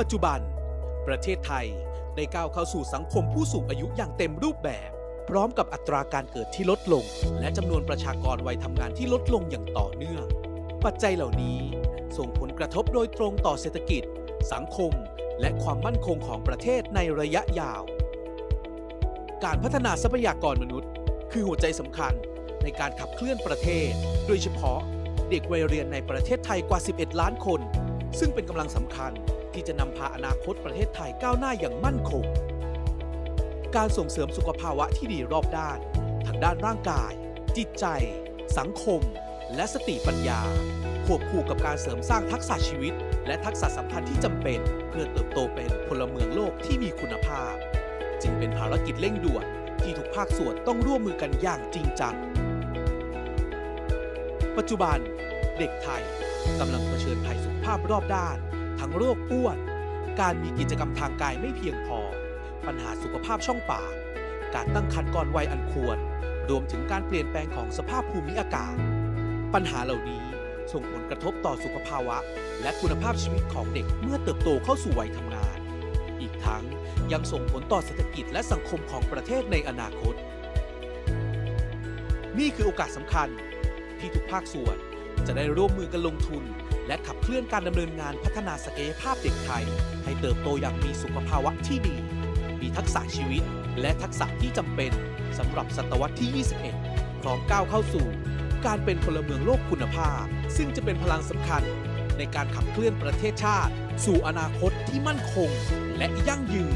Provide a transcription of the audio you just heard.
ปัจจุบัน ประเทศไทยได้ก้าวเข้าสู่สังคมผู้สูงอายุอย่างเต็มรูปแบบ พร้อมกับอัตราการเกิดที่ลดลง และจำนวนประชากรวัยทำงานที่ลดลงอย่างต่อเนื่อง ปัจจัยเหล่านี้ส่งผลกระทบโดยตรงต่อเศรษฐกิจ สังคม และความมั่นคงของประเทศในระยะยาว การพัฒนาทรัพยากรมนุษย์ คือหัวใจสำคัญในการขับเคลื่อนประเทศ โดยเฉพาะเด็กวัยเรียนในประเทศไทยกว่า 11 ล้านคน ซึ่งเป็นกำลังสำคัญ ที่จะนำพาอนาคตประเทศไทยก้าวหน้าอย่างมั่นคง การส่งเสริมสุขภาวะที่ดีรอบด้าน ทางด้านร่างกาย จิตใจ สังคม และสติปัญญา ควบคู่กับการเสริมสร้างทักษะชีวิต และทักษะสัมพันธ์ที่จำเป็น เพื่อเติบโตเป็นพลเมืองโลกที่มีคุณภาพ จึงเป็นภารกิจเร่งด่วนที่ทุกภาคส่วนต้องร่วมมือกันอย่างจริงจัง ปัจจุบัน เด็กไทยกำลังเผชิญภัยสุขภาพรอบด้าน ทั้งโรคอ้วน การมีกิจกรรมทางกายไม่เพียงพอ ปัญหาสุขภาพช่องปาก การตั้งครรภ์ก่อนวัยอันควร รวมถึงการเปลี่ยนแปลงของสภาพภูมิอากาศ ปัญหาเหล่านี้ส่งผลกระทบต่อสุขภาวะ และคุณภาพชีวิตของเด็กเมื่อเติบโตเข้าสู่วัยทำงาน อีกทั้งยังส่งผลต่อเศรษฐกิจและสังคมของประเทศในอนาคต นี่คือโอกาสสำคัญที่ทุกภาคส่วนจะได้ร่วมมือกันลงทุน และขับเคลื่อนการดำเนินงานพัฒนาศักยภาพเด็กไทย ให้เติบโตอย่างมีสุขภาวะที่ดี มีทักษะชีวิต และทักษะที่จำเป็นสำหรับศตวรรษที่ 21 พร้อมก้าวเข้าสู่ การเป็นพลเมืองโลกคุณภาพ ซึ่งจะเป็นพลังสำคัญ ในการขับเคลื่อนประเทศชาติ สู่อนาคตที่มั่นคง และยั่งยืน